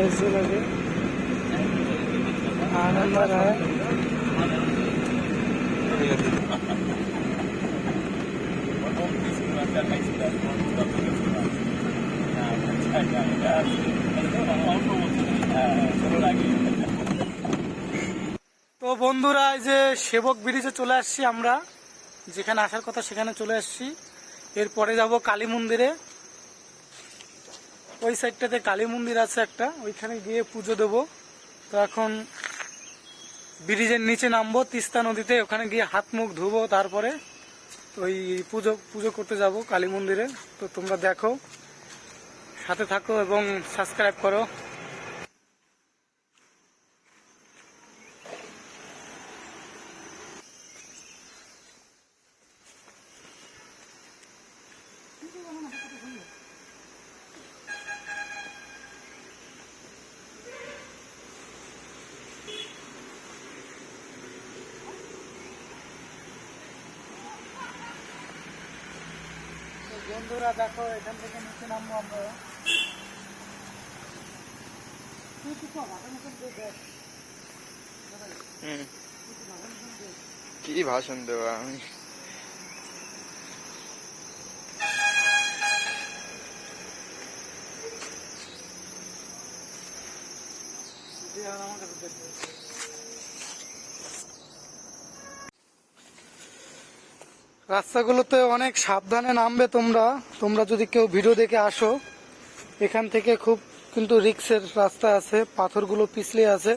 कैसे लगे आनंद आ रहा है তো বন্ধুরা এই যে সেবক ব্রিজে চলে আসছি আমরা যেখানে আসার কথা সেখানে চলে আসছি এরপরে যাব কালী মন্দিরে ওই সাইডটাতে কালী মন্দির আছে একটা, ওইখানে গিয়ে পুজো দেবো। তো এখন ব্রিজের নিচে নামবো, তিস্তা নদীতে, ওখানে গিয়ে হাত মুখ ধুবো, তারপরে ওই পুজো পুজো করতে যাব কালী মন্দিরে। তো তোমরা দেখো, সাথে থাকো এবং সাবস্ক্রাইব করো। বন্ধুরা দেখো এখান থেকে নিচে নামবো আমরা। কি ভাষণ দেওয়া আমি? দিয়ে রাস্তাগুলোতে অনেক সাবধানে নামবে তোমরা। তোমরা যদি কেউ ভিডিও দেখে আসো, এখান থেকে খুব কিন্তু রিক্সের রাস্তা আছে, পাথরগুলো পিছলে আছে।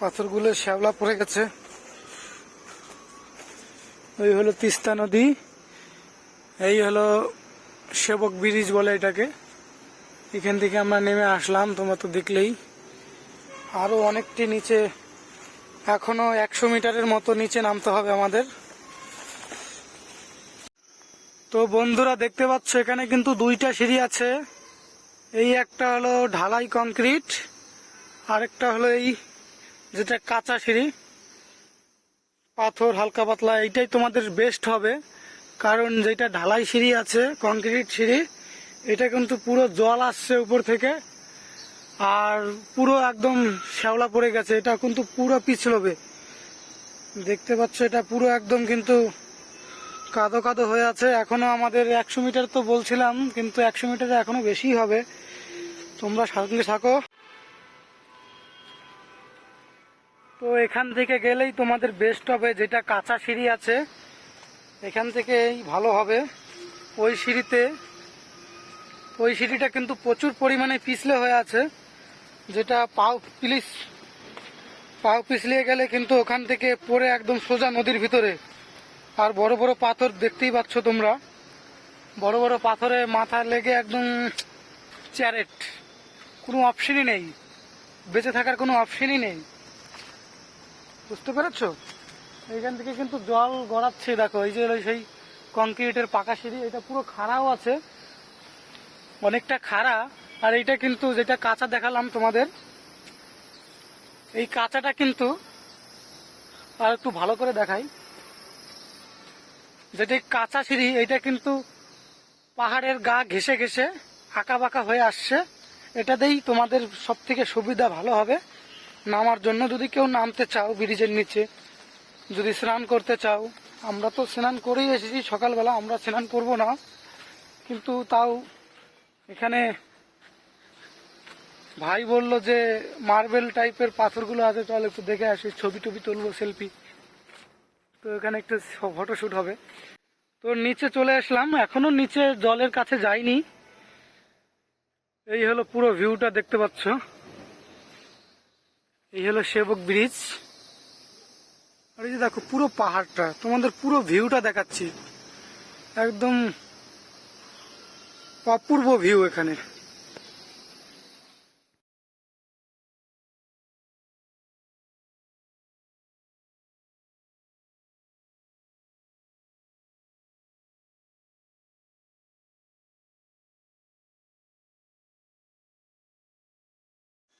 পাথরগুলো শ্যাওলা পড়ে গেছে। ওই হলো তিস্তা নদী। এই হলো সেবক ব্রিজ বলে এটাকে। এখান থেকে আমরা নেমে আসলাম, তোমরা তো দেখলেই। আরও অনেকটি নিচে, এখনও একশো মিটারের মতো নিচে নামতে হবে আমাদের। তো বন্ধুরা দেখতে পাচ্ছ, এখানে কিন্তু দুইটা সিঁড়ি আছে। এই একটা হলো ঢালাই কংক্রিট, আরেকটা হলো এই যেটা কাঁচা সিঁড়ি। পাথর হালকা পাতলা, এইটাই তোমাদের বেস্ট হবে। কারণ যেটা ঢালাই সিঁড়ি আছে, কংক্রিট সিঁড়ি, এটা কিন্তু পুরো জল আসছে উপর থেকে। আর পুরো একদম শ্যাওলা পড়ে গেছে, এটা কিন্তু পুরো পিছলবে। দেখতে পাচ্ছ, এটা পুরো একদম কিন্তু কাদো কাদো হয়ে আছে। এখনও আমাদের একশো মিটার তো বলছিলাম, কিন্তু একশো মিটারে এখনও বেশি হবে। তোমরা সঙ্গে থাকো। তো এখান থেকে গেলেই তোমাদের বেস্ট হবে, যেটা কাঁচা সিঁড়ি আছে। এখান থেকেই ভালো হবে। ওই সিঁড়িতে, ওই সিঁড়িটা কিন্তু প্রচুর পরিমাণে পিছলে হয়ে আছে। যেটা পাও পিলিস পাও পিছলিয়ে গেলে কিন্তু ওখান থেকে পড়ে একদম সোজা নদীর ভিতরে। আর বড় বড় পাথর দেখতেই পাচ্ছ তোমরা। বড় বড় পাথরে মাথা লেগে একদম চ্যারেট। কোনো অপশনই নেই। বেঁচে থাকার কোনো অপশনই নেই। বুঝতে পেরেছ? এইখান থেকে কিন্তু জল গড়াচ্ছে, দেখো, এই যে সেই কংক্রিটের পাকা সিঁড়ি, এটা পুরো খাড়াও আছে। অনেকটা খাড়া। আর এইটা কিন্তু যেটা কাঁচা দেখালাম তোমাদের, এই কাঁচাটা কিন্তু আর একটু ভালো করে দেখাই। যেটা কাঁচা সিঁড়ি, এটা কিন্তু পাহাড়ের গা ঘেসে ঘেসে আঁকা বাঁকা হয়ে আসছে। এটাতেই তোমাদের সব থেকে সুবিধা ভালো হবে। নামার জন্য যদি কেউ নামতে চাও ব্রিজের নিচে, যদি স্নান করতে চাও, আমরা তো স্নান করেই এসেছি সকালবেলা, আমরা স্নান করব না। কিন্তু তাও এখানে ভাই বলল যে মার্বেল টাইপের পাথরগুলো আছে, চল একটু দেখে আসি, ছবি টবি তুলবো, সেলফি। তো এখানে একটু ফটোশ্যুট হবে। তো নিচে চলে আসলাম, এখনও নিচে জলের কাছে যাইনি। এই হলো পুরো ভিউটা দেখতে পাচ্ছ। এই হলো সেবক ব্রিজ আর এই যে দেখো, পুরো পাহাড়টা, তোমাদের পুরো ভিউটা দেখাচ্ছি। একদম অপূর্ব ভিউ এখানে।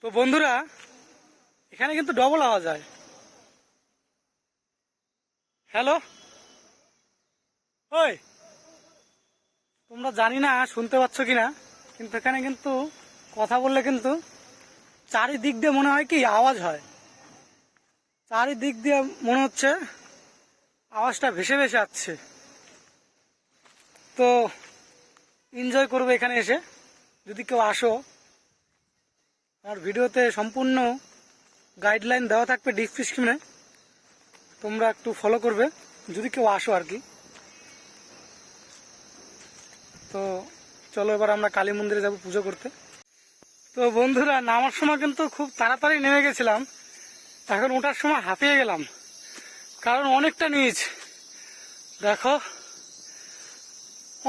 তো বন্ধুরা, এখানে কিন্তু ডবল আওয়াজ হয়। হ্যালো ওই, তোমরা জানি না, শুনতে পাচ্ছ কিনা কিন্তু এখানে কিন্তু কথা বললে কিন্তু চারিদিক দিয়ে মনে হয় কি আওয়াজ হয়। চারিদিক দিয়ে মনে হচ্ছে আওয়াজটা ভেসে ভেসে আসছে। তো এনজয় করবে এখানে এসে। যদি কেউ আসো আমার ভিডিওতে সম্পূর্ণ গাইডলাইন দেওয়া থাকবে ডিসক্রিপশনে তোমরা একটু ফলো করবে, যদি কেউ আসো আর কি। তো চলো এবার আমরা কালী মন্দিরে যাব পুজো করতে। তো বন্ধুরা, নামার সময় কিন্তু খুব তাড়াতাড়ি নেমে গেছিলাম। এখন ওঠার সময় হাঁপিয়ে গেলাম। কারণ অনেকটা নিচ। দেখো,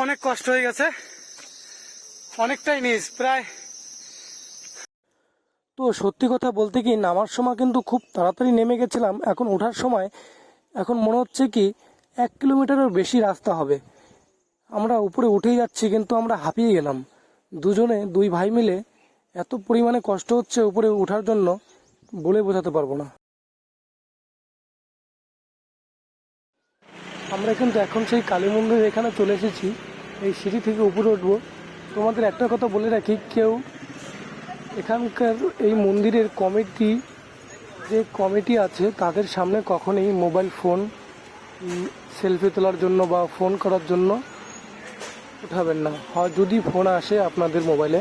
অনেক কষ্ট হয়ে গেছে। অনেকটাই নিচ, প্রায় তো সত্যি কথা বলতে কি, নামার সময় কিন্তু খুব তাড়াতাড়ি নেমে গেছিলাম। এখন ওঠার সময় এখন মনে হচ্ছে কি, এক কিলোমিটারের বেশি রাস্তা হবে। আমরা উপরে উঠেই যাচ্ছি, কিন্তু আমরা হাঁপিয়ে গেলাম। দুজনে, দুই ভাই মিলে এত পরিমাণে কষ্ট হচ্ছে উপরে ওঠার জন্য, বলে বোঝাতে পারব না। আমরা কিন্তু এখন সেই কালী মন্দির এখানে চলে এসেছি। এই সিঁড়ি থেকে উপরে উঠবো। তোমাদের একটা কথা বলে রাখি, কেউ এখানকার এই মন্দিরের কমিটি যে কমিটি আছে তাদের সামনে কখনোই মোবাইল ফোন সেলফি তোলার জন্য বা ফোন করার জন্য উঠাবেন না। হয় যদি ফোন আসে আপনাদের মোবাইলে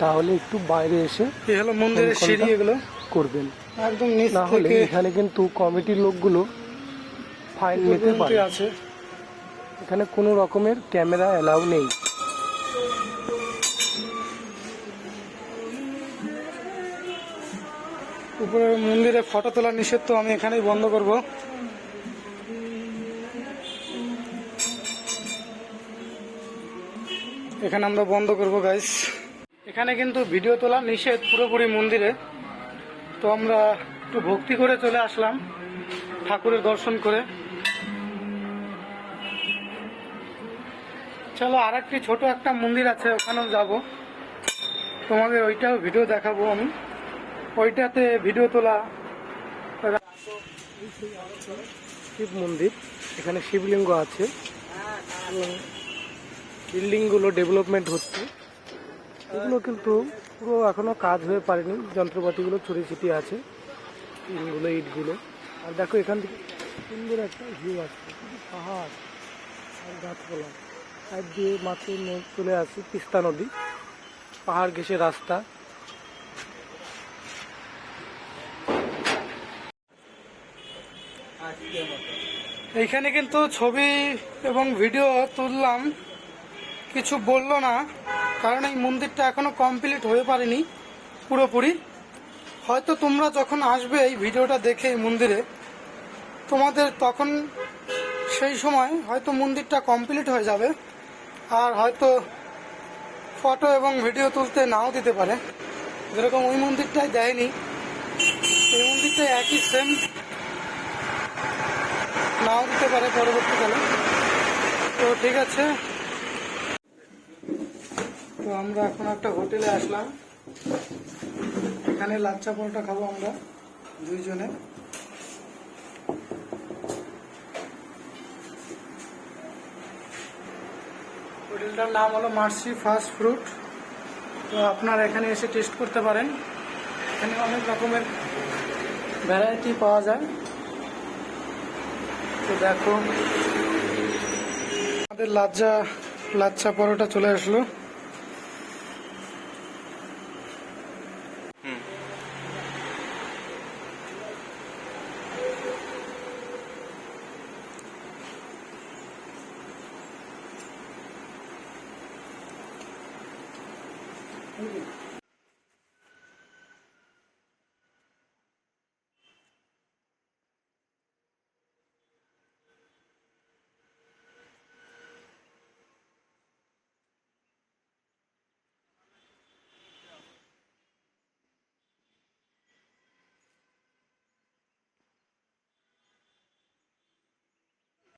তাহলে একটু বাইরে এসে হলো মন্দিরের সিঁড়ি এগুলো। করবেন। একদম না হলে এখানে কিন্তু কমিটির লোকগুলো ফাইন নিতে পারে। আছে। এখানে কোনো রকমের ক্যামেরা অ্যালাউ নেই। উপরে মন্দিরে ফটো তোলা নিষেধ তো আমি এখানেই বন্ধ করব। এখানে আমরা বন্ধ করব গাইস এখানে কিন্তু ভিডিও তোলা নিষেধ পুরোপুরি মন্দিরে। তো আমরা একটু ভক্তি করে চলে আসলাম, ঠাকুরের দর্শন করে। চলো আর একটি ছোট একটা মন্দির আছে, ওখানেও যাব। তোমাদের ওইটাও ভিডিও দেখাবো আমি। ওইটাতে ভিডিও তোলা। শিব মন্দির, এখানে শিবলিঙ্গ আছে। এবং বিল্ডিংগুলো ডেভেলপমেন্ট হচ্ছে। এগুলো কিন্তু পুরো এখনও কাজ হয়ে পারেনি। যন্ত্রপাতিগুলো ছড়িয়ে ছিটিয়ে আছে। ইটগুলো ইটগুলো। আর দেখো এখান থেকে সুন্দর একটা ভিউ শুধু পাহাড় আর গাছপালা। সাইড দিয়ে ন- চলে আসছে তিস্তা নদী। পাহাড় ঘেসে রাস্তা। এইখানে কিন্তু ছবি এবং ভিডিও তুললাম। কিছু বলল না, কারণ এই মন্দিরটা এখনও কমপ্লিট হয়ে পারেনি, পুরোপুরি। হয়তো তোমরা যখন আসবে এই ভিডিওটা দেখে মন্দিরে, তোমাদের তখন সেই সময় হয়তো মন্দিরটা কমপ্লিট হয়ে যাবে, আর হয়তো ফটো এবং ভিডিও তুলতে নাও দিতে পারে। যেরকম ওই মন্দিরটাই দেয়নি এই মন্দিরটা একই সেম নাও দিতে পারে পরবর্তীকালে তো ঠিক আছে। তো আমরা এখন একটা হোটেলে আসলাম। এখানে লাচ্চা পরোটা খাব আমরা দুইজনে। হোটেলটার নাম হলো মার্সি ফাস্ট ফ্রুট তো আপনারা এখানে এসে টেস্ট করতে পারেন। এখানে অনেক রকমের ভ্যারাইটি পাওয়া যায়। তো দেখো। আমাদের লাচ্চা লাচ্চা পরোটা চলে আসলো।